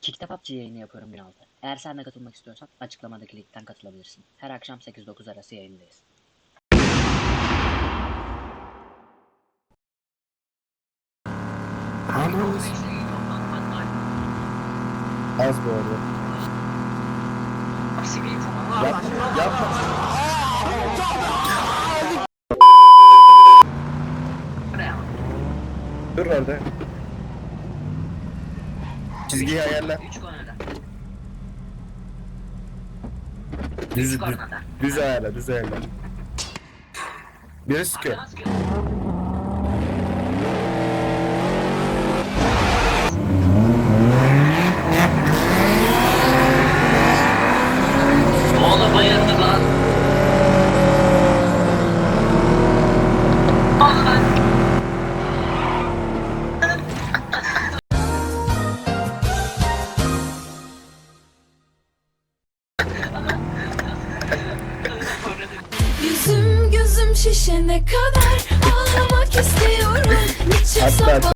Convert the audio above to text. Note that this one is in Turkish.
Kick'te PUBG yayını yapıyorum 16. Eğer sen de katılmak istiyorsan açıklamadaki linkten katılabilirsin. Her akşam 8-9 arası yayındayız. Az bu arada. Yap, yapma. Dur orada. Çizgiyi ayarla. Düz, düz, düz ayarla, düz ayarla. Biri sıkıyor. Yüzüm gözüm şişene kadar ağlamak istiyorum. Niçin Hatta